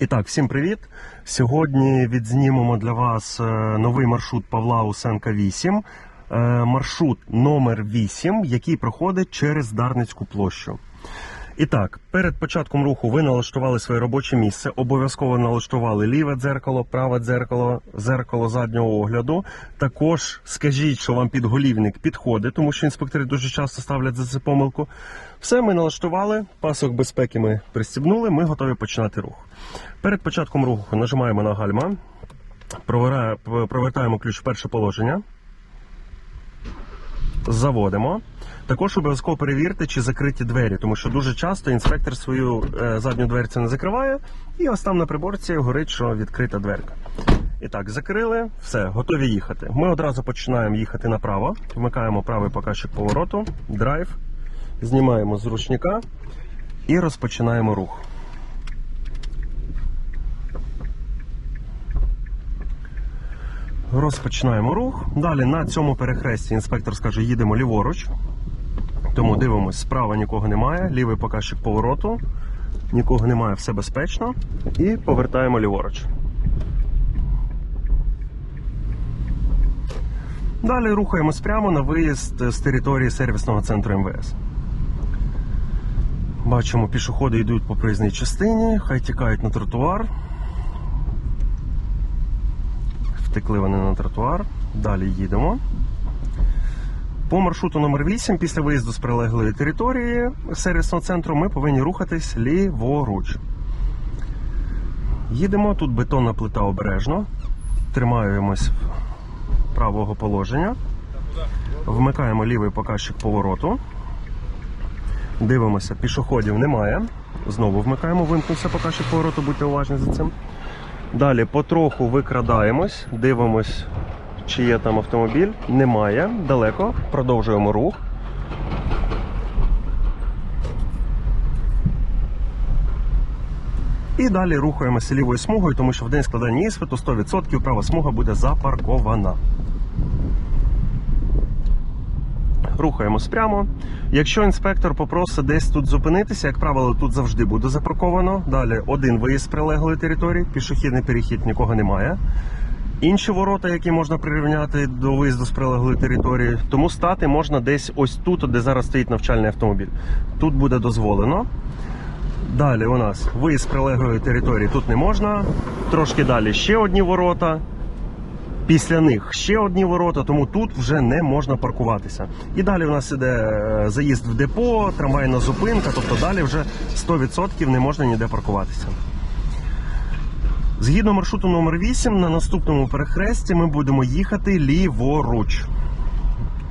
І так, всім привіт! Сьогодні відзнімемо для вас е, новий маршрут Павла Усенка 8. Е, Маршрут номер 8, який проходить через Дарницьку площу. І так, перед початком руху ви налаштували своє робоче місце. Обов'язково налаштували ліве дзеркало, праве дзеркало, зеркало заднього огляду. Також скажіть, що вам підголівник підходить, тому що інспектори дуже часто ставлять за це помилку. Все ми налаштували, пасок безпеки ми пристібнули, ми готові починати рух. Перед початком руху нажимаємо на гальма, провертаємо ключ в перше положення. Заводимо. Також обов'язково перевірте, чи закриті двері, тому що дуже часто інспектор свою е, задню дверцю не закриває, і ось там на приборці горить, що відкрита дверка. І так, закрили, все, готові їхати. Ми одразу починаємо їхати направо, вмикаємо правий показчик повороту, драйв, знімаємо з ручника і розпочинаємо рух. Розпочинаємо рух. Далі на цьому перехресті інспектор скаже, їдемо ліворуч. Тому дивимось, справа нікого немає, лівий показчик повороту, нікого немає, все безпечно. І повертаємо ліворуч. Далі рухаємось прямо на виїзд з території сервісного центру МВС. Бачимо, пішоходи йдуть по проїзній частині, хай тікають на тротуар. Втекли вони на тротуар. Далі їдемо. По маршруту номер 8 після виїзду з прилеглої території сервісного центру ми повинні рухатись ліворуч. Їдемо, тут бетонна плита обережно. Тримаємось правого положення. Вмикаємо лівий показчик повороту. Дивимося, пішоходів немає. Знову вмикаємо, вимкнувся показчик повороту, будьте уважні за цим. Далі потроху викрадаємось, дивимось, чи є там автомобіль. Немає, далеко. Продовжуємо рух. І далі рухаємося лівою смугою, тому що в день складання іспиту 100% права смуга буде запаркована. Рухаємось прямо. Якщо інспектор попросить десь тут зупинитися, як правило, тут завжди буде запарковано. Далі один виїзд з прилеглої території, пішохідний перехід нікого немає. Інші ворота, які можна прирівняти до виїзду з прилеглої території, тому стати можна десь ось тут, де зараз стоїть навчальний автомобіль. Тут буде дозволено. Далі у нас виїзд з прилеглої території тут не можна. Трошки далі ще одні ворота. Після них ще одні ворота, тому тут вже не можна паркуватися. І далі у нас іде е, заїзд в депо, трамвайна зупинка, тобто далі вже 100% не можна ніде паркуватися. Згідно маршруту номер 8 на наступному перехресті ми будемо їхати ліворуч.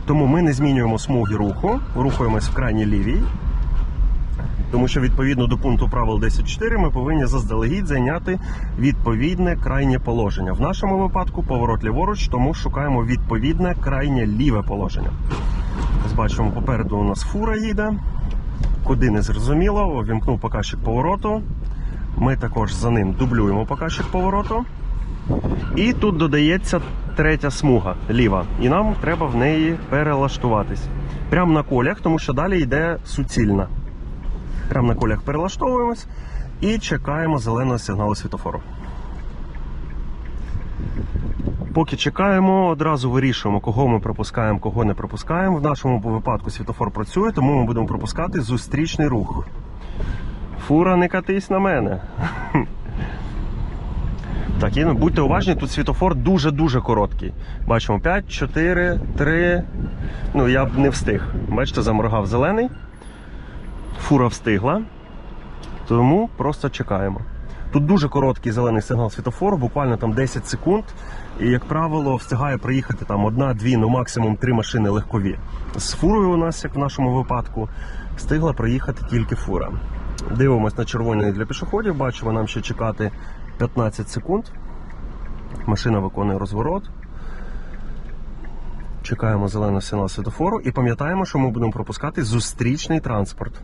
Тому ми не змінюємо смуги руху, рухаємось в крайній лівій. Тому що відповідно до пункту правил 10.4 ми повинні заздалегідь зайняти відповідне крайнє положення. В нашому випадку поворот ліворуч, тому шукаємо відповідне крайнє ліве положення. Бачимо, попереду у нас фура їде. Куди не зрозуміло, вімкнув показчик повороту. Ми також за ним дублюємо показчик повороту. І тут додається третя смуга ліва. І нам треба в неї перелаштуватись. Прямо на колях, тому що далі йде суцільна. Прямо на колях перелаштовуємось і чекаємо зеленого сигналу світофору. Поки чекаємо, одразу вирішуємо, кого ми пропускаємо, кого не пропускаємо. В нашому випадку світофор працює, тому ми будемо пропускати зустрічний рух. Фура, не катись на мене. Так, і будьте уважні, тут світофор дуже-дуже короткий. Бачимо 5, 4, 3. Ну, я б не встиг. Бачите, заморгав зелений. Фура встигла. Тому просто чекаємо. Тут дуже короткий зелений сигнал світофору, буквально там 10 секунд. І, як правило, встигає проїхати там одна, дві, ну максимум три машини легкові. З фурою у нас, як в нашому випадку, встигла проїхати тільки фура. Дивимось на червоний для пішоходів, бачимо, нам ще чекати 15 секунд. Машина виконує розворот. Чекаємо зеленого сигнал світофору і пам'ятаємо, що ми будемо пропускати зустрічний транспорт.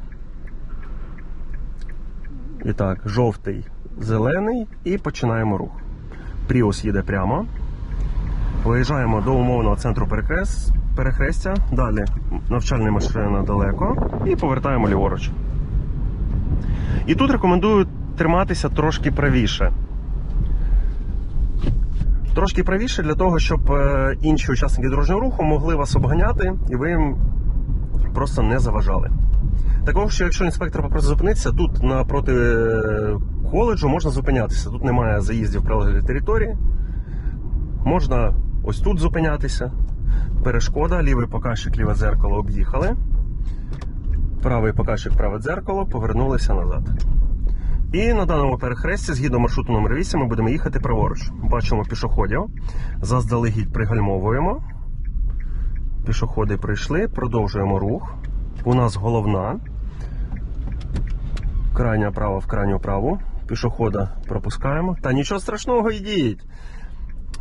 І так, жовтий, зелений і починаємо рух. Пріус їде прямо. Виїжджаємо до умовного центру перехрестя. Далі навчальна машина далеко і повертаємо ліворуч. І тут рекомендую триматися трошки правіше. Трошки правіше для того, щоб е, інші учасники дорожнього руху могли вас обганяти і ви їм просто не заважали. Також, що якщо інспектор попросить зупинитися, тут напроти е, коледжу можна зупинятися. Тут немає заїздів в прилеглій території. Можна ось тут зупинятися. Перешкода, лівий показчик, ліве дзеркало об'їхали. Правий показчик, праве дзеркало, повернулися назад. І на даному перехресті, згідно маршруту номер 8, ми будемо їхати праворуч. Бачимо пішоходів. Заздалегідь пригальмовуємо. Пішоходи прийшли, продовжуємо рух. У нас головна. Крайня права в крайню праву. Пішохода пропускаємо. Та нічого страшного, йдіть.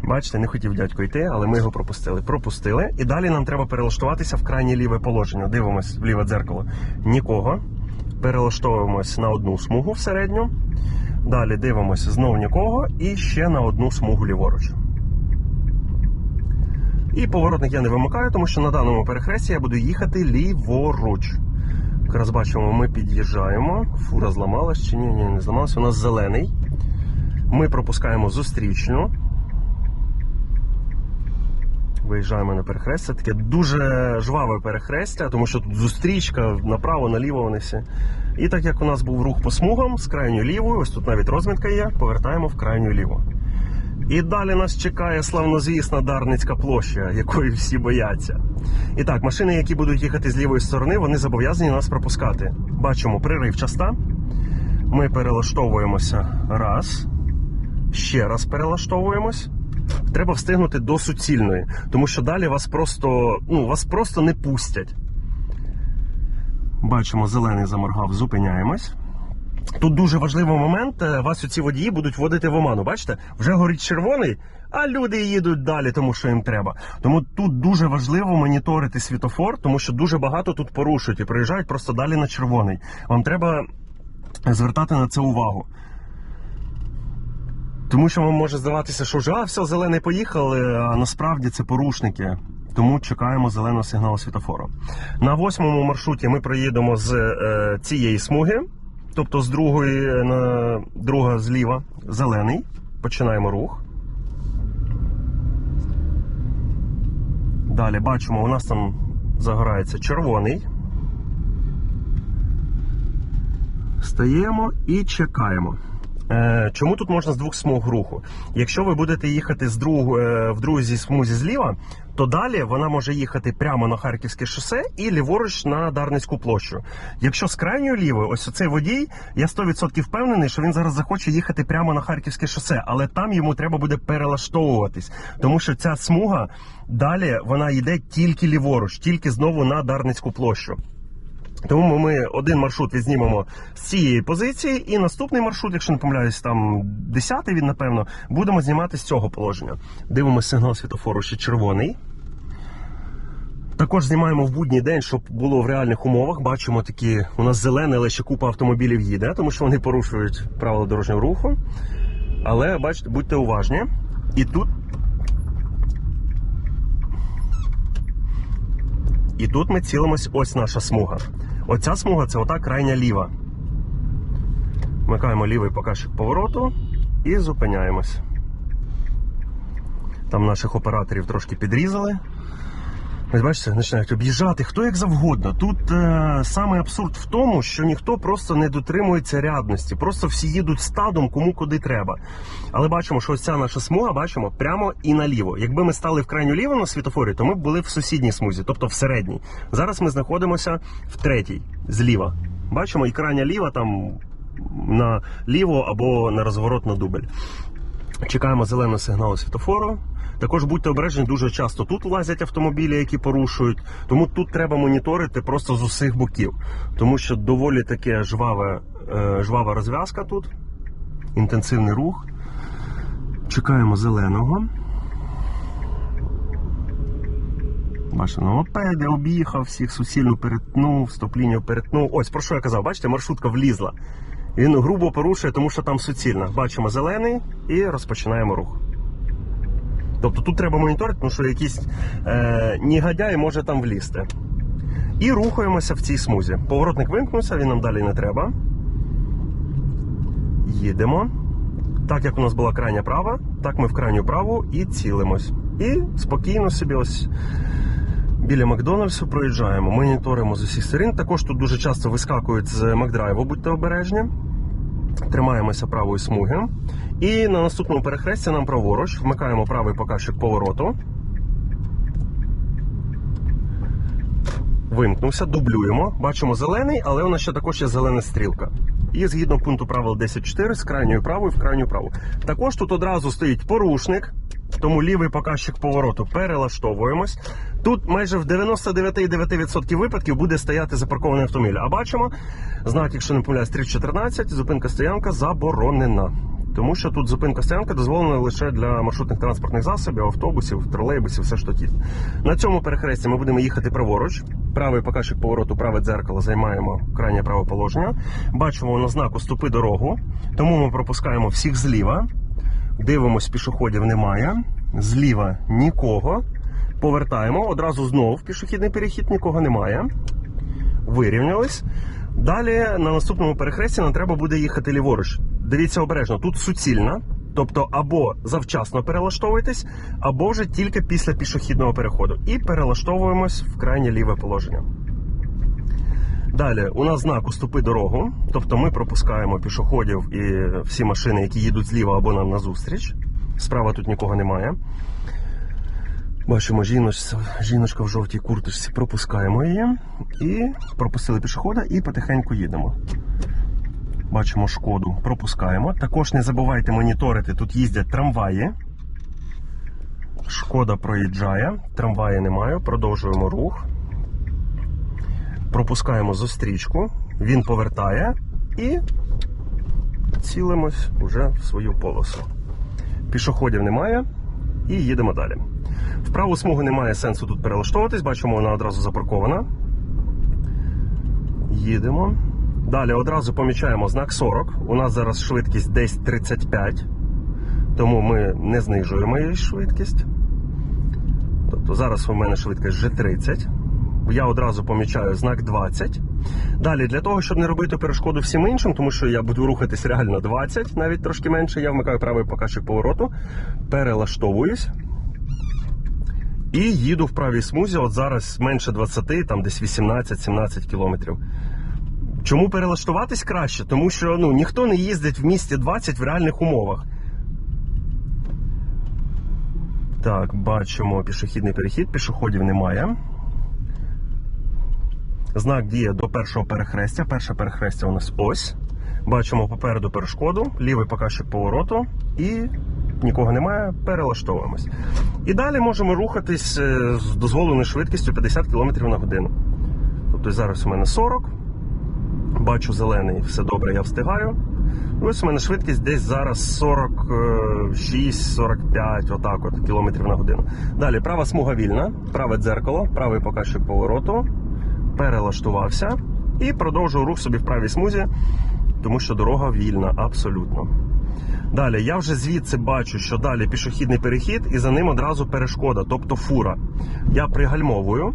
Бачите, не хотів дядько йти, але ми його пропустили. Пропустили. І далі нам треба перелаштуватися в крайнє ліве положення. Дивимось в ліве дзеркало. Нікого. Перелаштовуємось на одну смугу в середню. Далі дивимося знов нікого і ще на одну смугу ліворуч. І поворотник я не вимикаю, тому що на даному перехресті я буду їхати ліворуч. Якраз бачимо, ми під'їжджаємо. Фура зламалась чи ні, ні, не зламалась. У нас зелений. Ми пропускаємо зустрічну. Виїжджаємо на перехрестя. Таке дуже жваве перехрестя, тому що тут зустрічка направо, наліво вони всі. І так як у нас був рух по смугам з крайньою лівою, ось тут навіть розмітка є, повертаємо в крайню ліву. І далі нас чекає славнозвісна Дарницька площа, якої всі бояться. І так, машини, які будуть їхати з лівої сторони, вони зобов'язані нас пропускати. Бачимо приривчаста. Ми перелаштовуємося раз. Ще раз перелаштовуємось. Треба встигнути до суцільної, тому що далі вас просто, ну, вас просто не пустять. Бачимо, зелений заморгав, зупиняємось. Тут дуже важливий момент. е, Вас ці водії будуть вводити в оману. Бачите, вже горить червоний, а люди їдуть далі, тому що їм треба. Тому тут дуже важливо моніторити світофор, тому що дуже багато тут порушують і приїжджають просто далі на червоний. Вам треба звертати на це увагу. Тому що вам може здаватися, що вже а, все, зелений поїхали, а насправді це порушники. Тому чекаємо зеленого сигналу світофору. На восьмому маршруті ми проїдемо з е, цієї смуги, тобто з другої на друга зліва, зелений. Починаємо рух. Далі бачимо, у нас там загорається червоний. Стаємо і чекаємо. Е, Чому тут можна з двох смуг руху? Якщо ви будете їхати з друг, е, в другій смузі зліва, то далі вона може їхати прямо на Харківське шосе і ліворуч на Дарницьку площу. Якщо з крайньої лівої, ось цей водій, я 100% впевнений, що він зараз захоче їхати прямо на Харківське шосе, але там йому треба буде перелаштовуватись, тому що ця смуга далі вона йде тільки ліворуч, тільки знову на Дарницьку площу. Тому ми один маршрут відзнімемо з цієї позиції, і наступний маршрут, якщо не помиляюсь, там 10-й він, напевно, будемо знімати з цього положення. Дивимося сигнал світофору ще червоний. Також знімаємо в будній день, щоб було в реальних умовах. Бачимо такі, у нас зелене, але ще купа автомобілів їде, тому що вони порушують правила дорожнього руху. Але бачите, будьте уважні. І тут. І тут ми цілимось ось наша смуга. Оця смуга це ота крайня ліва. Вмикаємо лівий показчик повороту і зупиняємось. Там наших операторів трошки підрізали. Ось бачите, починають об'їжджати хто як завгодно. Тут е, саме абсурд в тому, що ніхто просто не дотримується рядності. Просто всі їдуть стадом, кому куди треба. Але бачимо, що ось ця наша смуга, бачимо, прямо і наліво. Якби ми стали в крайню ліво на світофорі, то ми б були в сусідній смузі, тобто в середній. Зараз ми знаходимося в третій, зліва. Бачимо, і крайня ліва там на ліво або на розворот на дубль. Чекаємо зеленого сигналу світофору. Також будьте обережні, дуже часто тут лазять автомобілі, які порушують. Тому тут треба моніторити просто з усіх боків. Тому що доволі таке жваве, е, жвава розв'язка тут, інтенсивний рух. Чекаємо зеленого. Бачите, на мопеді об'їхав, всіх суцільно перетнув, стоп-лінію перетнув. Ось про що я казав, бачите, маршрутка влізла. Він грубо порушує, тому що там суцільна. Бачимо зелений і розпочинаємо рух. Тобто тут треба моніторити, тому що якийсь е, негодяй може там влізти. І рухаємося в цій смузі. Поворотник вимкнувся, він нам далі не треба. Їдемо. Так як у нас була крайня права, так ми в крайню праву і цілимось. І спокійно собі ось біля Макдональдсу проїжджаємо, моніторимо з усіх сторін. Також тут дуже часто вискакують з Макдрайву, будьте обережні. Тримаємося правої смуги. І на наступному перехресті нам праворуч вмикаємо правий показчик повороту. Вимкнувся, дублюємо. Бачимо зелений, але у нас ще також є зелена стрілка. І згідно пункту правил 10.4 з крайньої правої в крайню праву. Також тут одразу стоїть порушник, тому лівий показчик повороту перелаштовуємось. Тут майже в 99,9% випадків буде стояти запаркований автомобіль. А бачимо знак, якщо не помиляюсь, 314, зупинка стоянка заборонена. Тому що тут зупинка стоянка дозволена лише для маршрутних транспортних засобів, автобусів, тролейбусів, все що тут. На цьому перехресті ми будемо їхати праворуч. Правий показчик повороту, праве дзеркало займаємо крайнє праве положення. Бачимо на знаку ступи дорогу, тому ми пропускаємо всіх зліва. Дивимось, пішоходів немає. Зліва нікого. Повертаємо одразу знову пішохідний перехід, нікого немає. Вирівнялись. Далі на наступному перехресті нам треба буде їхати ліворуч. Дивіться обережно, тут суцільна. Тобто або завчасно перелаштовуйтесь, або вже тільки після пішохідного переходу. І перелаштовуємось в крайнє ліве положення. Далі у нас знак «Уступи дорогу, тобто ми пропускаємо пішоходів і всі машини, які їдуть зліва або нам назустріч. Справа тут нікого немає. Бачимо жіночця, жіночка в жовтій курточці, пропускаємо її і пропустили пішохода і потихеньку їдемо. Бачимо шкоду, пропускаємо. Також не забувайте моніторити, тут їздять трамваї. Шкода проїжджає, трамваї немає, продовжуємо рух. Пропускаємо зустрічку, він повертає і цілимось вже в свою полосу. Пішоходів немає і їдемо далі. В праву смугу немає сенсу тут перелаштовуватись, бачимо, вона одразу запаркована. Їдемо. Далі одразу помічаємо знак 40. У нас зараз швидкість десь 35, тому ми не знижуємо її швидкість. Тобто зараз у мене швидкість вже 30. Я одразу помічаю знак 20. Далі, для того, щоб не робити перешкоду всім іншим, тому що я буду рухатись реально 20, навіть трошки менше, я вмикаю правий показчик повороту, перелаштовуюсь. І їду в правій смузі. От зараз менше 20, там десь 18-17 кілометрів. Чому перелаштуватись краще? Тому що ну, ніхто не їздить в місті 20 в реальних умовах. Так, бачимо пішохідний перехід, пішоходів немає. Знак діє до першого перехрестя. Перше перехрестя у нас ось. Бачимо попереду перешкоду, лівий показчик повороту і нікого немає, перелаштовуємось. І далі можемо рухатись е, з дозволеною швидкістю 50 км на годину. Тобто зараз у мене 40, бачу зелений, все добре, я встигаю. Ось у мене швидкість десь зараз 46-45 отак от, кілометрів на годину. Далі права смуга вільна, праве дзеркало, правий показчик повороту, перелаштувався і продовжую рух собі в правій смузі, тому що дорога вільна, абсолютно. Далі я вже звідси бачу, що далі пішохідний перехід, і за ним одразу перешкода, тобто фура. Я пригальмовую,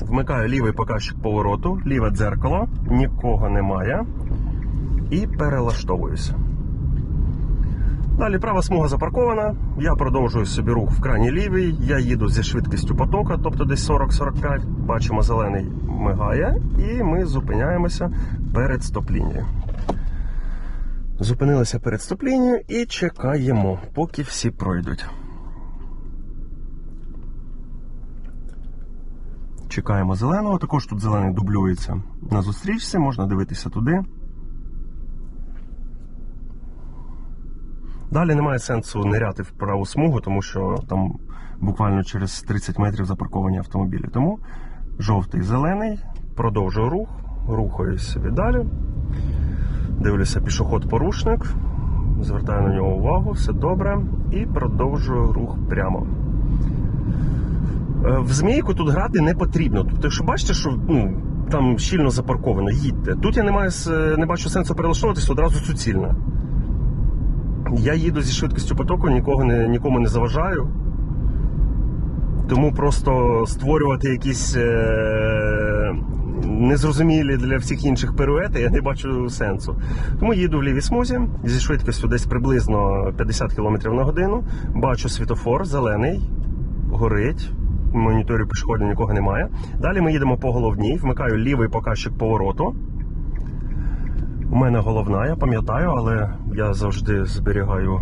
вмикаю лівий показчик повороту, ліве дзеркало, нікого немає. І перелаштовуюся. Далі права смуга запаркована. Я продовжую собі рух в крайній лівій. Я їду зі швидкістю потока, тобто десь 40-45. Бачимо, зелений мигає, і ми зупиняємося перед стоп-лінією. Зупинилися перед стоп-лінією і чекаємо, поки всі пройдуть. Чекаємо зеленого. Також тут зелений дублюється на зустрічці, можна дивитися туди. Далі немає сенсу ниряти в праву смугу, тому що там буквально через 30 метрів запарковані автомобілі. Тому жовтий, зелений, продовжую рух, рухаюсь собі далі. Дивлюся пішоход-порушник, звертаю на нього увагу, все добре, і продовжую рух прямо. Е, В змійку тут грати не потрібно. Тобто, якщо бачите, що ну, там щільно запарковано, їдьте. Тут я не маю не бачу сенсу перелаштовуватись одразу суцільно. Я їду зі швидкістю потоку, нікого не, нікому не заважаю. Тому просто створювати якісь е- незрозумілі для всіх інших пируети я не бачу сенсу. Тому їду в лівій смузі зі швидкістю десь приблизно 50 км на годину. Бачу світофор зелений, горить. Моніторю пішоходів нікого немає. Далі ми їдемо по головній, вмикаю лівий показчик повороту. У мене головна, я пам'ятаю, але я завжди зберігаю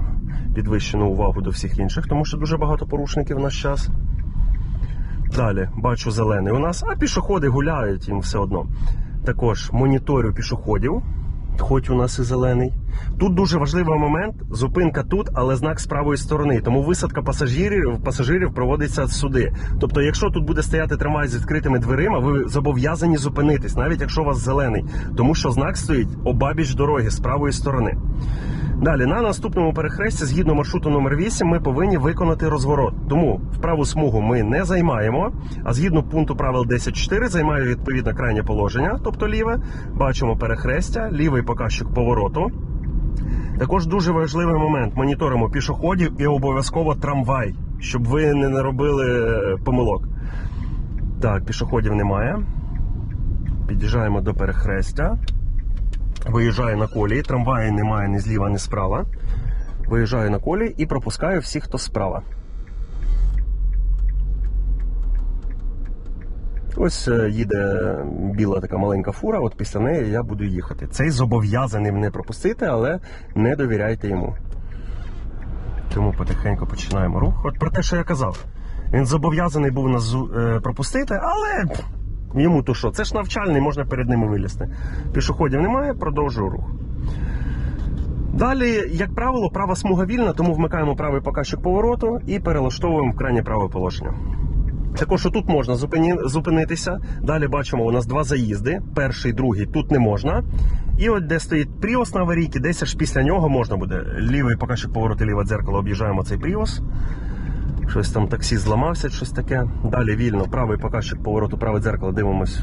підвищену увагу до всіх інших, тому що дуже багато порушників в наш час. Далі бачу зелений у нас, а пішоходи гуляють їм все одно. Також моніторю пішоходів, хоч у нас і зелений. Тут дуже важливий момент: зупинка тут, але знак з правої сторони. Тому висадка пасажирів пасажирів проводиться сюди. Тобто, якщо тут буде стояти трамвай з відкритими дверима, ви зобов'язані зупинитись, навіть якщо у вас зелений, тому що знак стоїть обабіч дороги з правої сторони. Далі на наступному перехресті, згідно маршруту номер 8 ми повинні виконати розворот. Тому в праву смугу ми не займаємо. А згідно пункту правил 10.4 займає відповідне крайнє положення, тобто ліве. Бачимо перехрестя, лівий показчик повороту. Також дуже важливий момент: моніторимо пішоходів і обов'язково трамвай, щоб ви не наробили е, помилок. Так, пішоходів немає. Під'їжджаємо до перехрестя. Виїжджаю на колії, трамваї немає ні зліва, ні справа. Виїжджаю на колії і пропускаю всіх, хто справа. Ось е, їде біла така маленька фура, от після неї я буду їхати. Цей зобов'язаний мене пропустити, але не довіряйте йому. Тому потихеньку починаємо рух. От про те, що я казав. Він зобов'язаний був нас е, пропустити, але йому то що? Це ж навчальний, можна перед ними вилізти. Пішоходів немає, продовжую рух. Далі, як правило, права смуга вільна, тому вмикаємо правий показчик повороту і перелаштовуємо в крайнє праве положення. Також тут можна зупинитися. Далі бачимо, у нас два заїзди. Перший, другий тут не можна. І от де стоїть Пріос на аварійці, десь аж після нього можна буде. Лівий показчик повороту, ліве дзеркало, об'їжджаємо цей Пріос. Щось там таксі зламався, щось таке. Далі вільно, правий показчик повороту, праве дзеркало, дивимось.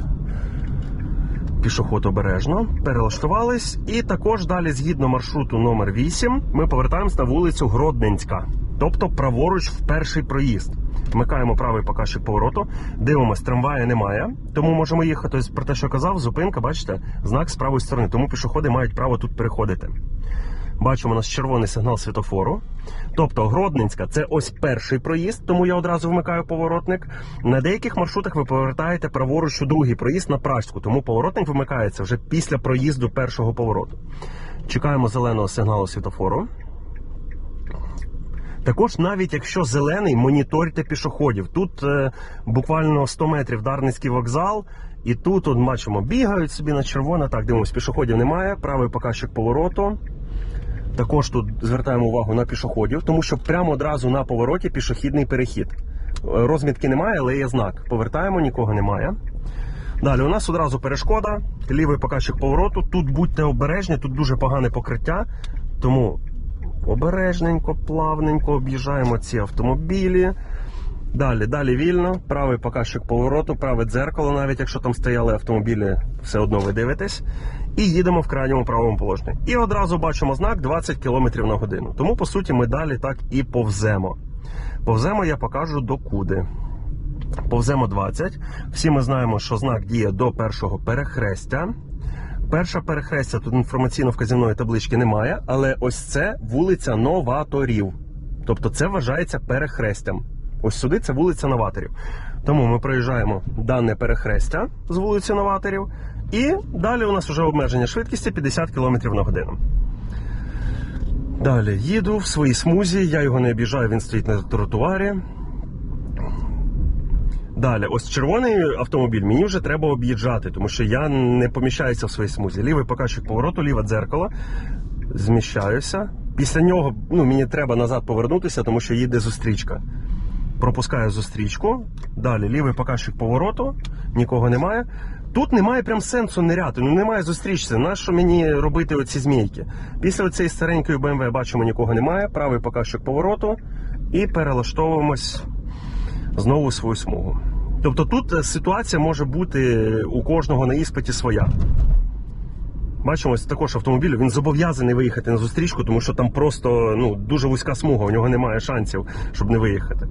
Пішоход обережно, перелаштувались. І також далі, згідно маршруту номер 8 ми повертаємось на вулицю Гродненська, тобто праворуч в перший проїзд. Вмикаємо правий показчик повороту, дивимось, трамвая немає, тому можемо їхати. Ось Про те, що казав, зупинка, бачите, знак з правої сторони, тому пішоходи мають право тут переходити. Бачимо у нас червоний сигнал світофору. Тобто Гродненська це ось перший проїзд, тому я одразу вмикаю поворотник. На деяких маршрутах ви повертаєте праворуч у другий проїзд на Пражську, тому поворотник вимикається вже після проїзду першого повороту. Чекаємо зеленого сигналу світофору. Також, навіть якщо зелений, моніторте пішоходів. Тут е, буквально 100 метрів Дарницький вокзал, і тут от, бачимо, бігають собі на червоне. Так, дивимось, пішоходів немає. Правий показчик повороту. Також тут звертаємо увагу на пішоходів, тому що прямо одразу на повороті пішохідний перехід. Е, Розмітки немає, але є знак. Повертаємо, нікого немає. Далі у нас одразу перешкода, лівий показчик повороту. Тут будьте обережні, тут дуже погане покриття. Тому обережненько, плавненько об'їжджаємо ці автомобілі. Далі, далі вільно, правий показчик повороту, праве дзеркало, навіть якщо там стояли автомобілі, все одно ви дивитесь. І їдемо в крайньому правому положенні. І одразу бачимо знак 20 км на годину. Тому, по суті, ми далі так і повземо. Повземо я покажу докуди. Повземо 20. Всі ми знаємо, що знак діє до першого перехрестя. Перше перехрестя тут інформаційно-вказівної таблички немає, але ось це вулиця новаторів. Тобто це вважається перехрестям. Ось сюди це вулиця новаторів. Тому ми проїжджаємо дане перехрестя з вулиці новаторів. І далі у нас вже обмеження швидкості 50 км на годину. Далі їду в своїй смузі, я його не об'їжджаю, він стоїть на тротуарі. Далі, ось червоний автомобіль мені вже треба об'їжджати, тому що я не поміщаюся в своїй смузі. Лівий показчик повороту, ліве дзеркало. Зміщаюся. Після нього ну, мені треба назад повернутися, тому що їде зустрічка. Пропускаю зустрічку. Далі лівий показчик повороту, нікого немає. Тут немає прям сенсу ниряти, ну немає зустрічці. Нащо мені робити оці змійки? Після цієї старенької BMW бачимо, нікого немає. Правий показчик повороту і перелаштовуємось знову свою смугу. Тобто тут е, ситуація може бути у кожного на іспиті своя. Бачимо, ось також автомобіль він зобов'язаний виїхати на зустрічку, тому що там просто ну, дуже вузька смуга, у нього немає шансів, щоб не виїхати.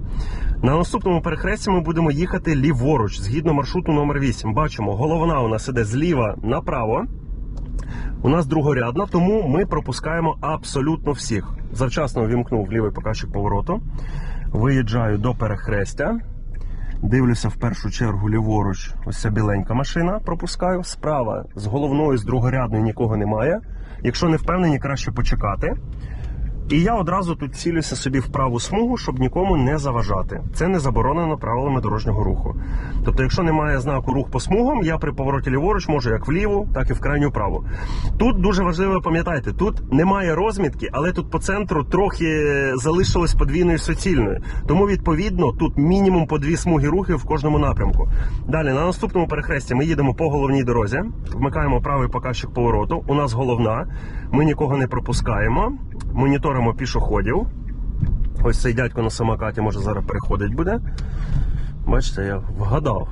На наступному перехресті ми будемо їхати ліворуч, згідно маршруту номер 8. Бачимо, головна у нас іде зліва направо. У нас другорядна, тому ми пропускаємо абсолютно всіх. Завчасно вімкнув лівий показчик повороту. Виїжджаю до перехрестя. Дивлюся в першу чергу ліворуч. Ось ця біленька машина пропускаю. Справа з головної, з другорядної нікого немає. Якщо не впевнені, краще почекати. І я одразу тут цілюся собі в праву смугу, щоб нікому не заважати. Це не заборонено правилами дорожнього руху. Тобто, якщо немає знаку рух по смугам, я при повороті ліворуч можу як вліву, так і в крайню праву. Тут дуже важливо пам'ятайте, тут немає розмітки, але тут по центру трохи залишилось подвійною суцільною. Тому відповідно тут мінімум по дві смуги рухів в кожному напрямку. Далі на наступному перехресті ми їдемо по головній дорозі, вмикаємо правий показчик повороту. У нас головна. Ми нікого не пропускаємо. Моніторимо пішоходів. Ось цей дядько на самокаті може зараз переходить буде. Бачите, я вгадав.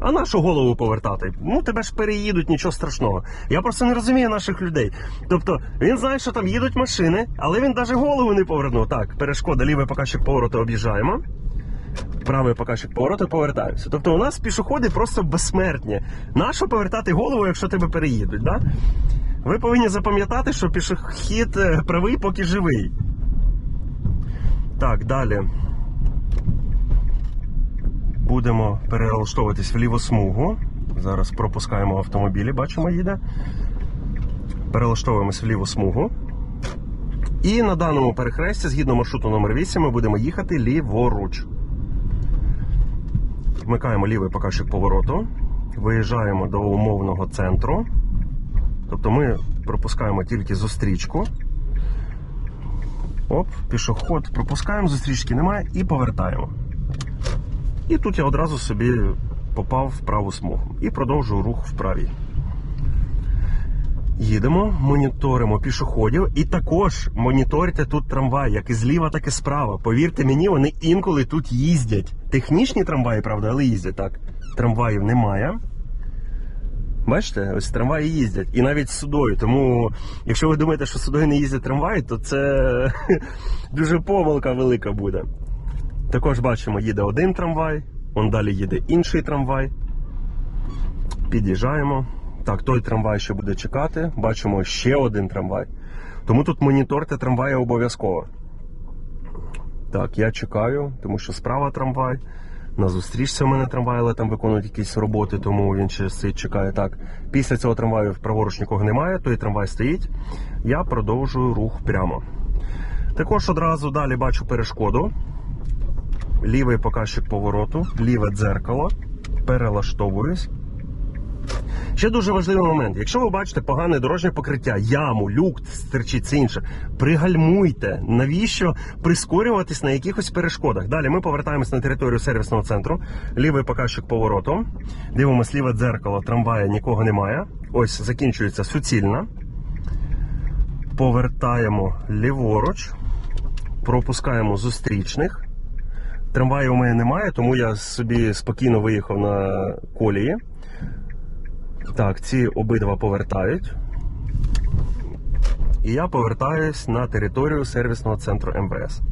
А нашу голову повертати? Ну тебе ж переїдуть, нічого страшного. Я просто не розумію наших людей. Тобто він знає, що там їдуть машини, але він навіть голову не повернув. Так, перешкода, лівий показчик повороту об'їжджаємо. Правий показчик повороту повертаюся. Тобто у нас пішоходи просто безсмертні. Нащо повертати голову, якщо тебе переїдуть? Да? Ви повинні запам'ятати, що пішохід е, правий, поки живий. Так, далі. Будемо перелаштовуватись в ліву смугу. Зараз пропускаємо автомобілі, бачимо, їде. Перелаштовуємось в ліву смугу. І на даному перехресті, згідно маршруту номер 8, ми будемо їхати ліворуч. Вмикаємо лівий показчик повороту. Виїжджаємо до умовного центру. Тобто ми пропускаємо тільки зустрічку. Оп, пішоход пропускаємо, зустрічки немає і повертаємо. І тут я одразу собі попав в праву смугу і продовжую рух в правій. Їдемо, моніторимо пішоходів і також моніторите тут трамвай, як і зліва, так і справа. Повірте мені, вони інколи тут їздять. Технічні трамваї, правда, але їздять так. Трамваїв немає. Бачите, ось трамваї їздять. І навіть судою. Тому, якщо ви думаєте, що судою не їздять трамваї, то це дуже помилка велика буде. Також бачимо, їде один трамвай, он далі їде інший трамвай. Під'їжджаємо. Так, той трамвай ще буде чекати. Бачимо ще один трамвай. Тому тут моніторте трамваї обов'язково. Так, я чекаю, тому що справа трамвай. На зустрічці у мене трамвай, але там виконують якісь роботи, тому він ще стоїть, чекає. Так, після цього трамваю праворуч нікого немає, той трамвай стоїть. Я продовжую рух прямо. Також одразу далі бачу перешкоду. Лівий показчик повороту, ліве дзеркало. Перелаштовуюсь. Ще дуже важливий момент. Якщо ви бачите погане дорожнє покриття, яму, люк, стерчить це інше, пригальмуйте. Навіщо прискорюватись на якихось перешкодах? Далі ми повертаємось на територію сервісного центру. Лівий показчик повороту. Дивимось ліве дзеркало, трамвая нікого немає. Ось закінчується суцільна. Повертаємо ліворуч, пропускаємо зустрічних. Трамваїв у мене немає, тому я собі спокійно виїхав на колії. Так, ці обидва повертають. І я повертаюсь на територію сервісного центру МВС.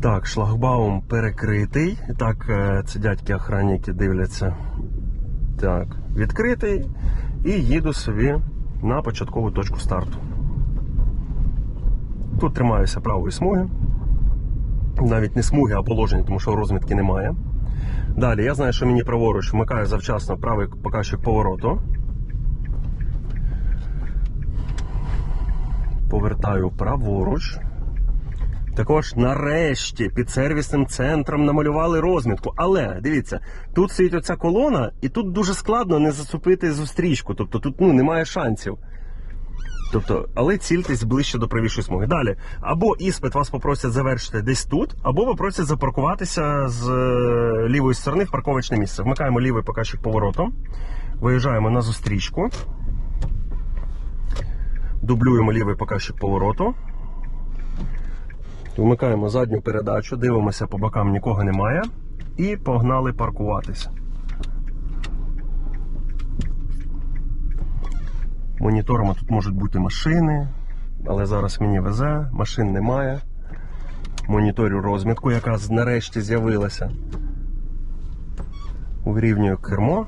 Так, шлагбаум перекритий. Так, е, це дядьки охранники дивляться. Так, відкритий. І їду собі на початкову точку старту. Тут тримаюся правої смуги. Навіть не смуги, а положення, тому що розмітки немає. Далі, я знаю, що мені праворуч вмикаю завчасно правий показчик повороту. Повертаю праворуч. Також нарешті під сервісним центром намалювали розмітку. Але дивіться, тут стоїть оця колона, і тут дуже складно не зацепити зустрічку. Тобто тут ну, немає шансів. Тобто, але цільтесь ближче до правішої смуги. Далі, або іспит вас попросять завершити десь тут, або попросять запаркуватися з е, лівої сторони в парковочне місце. Вмикаємо лівий показчик повороту, виїжджаємо на зустрічку, дублюємо лівий показчик повороту. Вмикаємо задню передачу, дивимося по бокам, нікого немає. І погнали паркуватися. Моніторами тут можуть бути машини, але зараз мені везе, машин немає. Моніторю розмітку, яка нарешті з'явилася. Урівнюю кермо.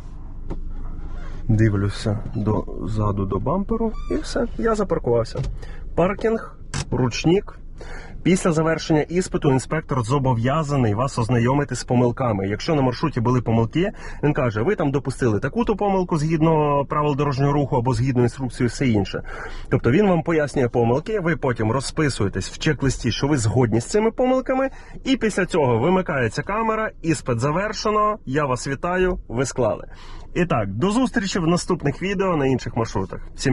Дивлюся до ззаду до бамперу і все, я запаркувався. Паркінг, ручник. Після завершення іспиту інспектор зобов'язаний вас ознайомити з помилками. Якщо на маршруті були помилки, він каже: ви там допустили таку-то помилку згідно правил дорожнього руху або згідно інструкції, все інше. Тобто він вам пояснює помилки, ви потім розписуєтесь в чек-листі, що ви згодні з цими помилками, і після цього вимикається камера, іспит завершено. Я вас вітаю, ви склали. І так, до зустрічі в наступних відео на інших маршрутах. Всім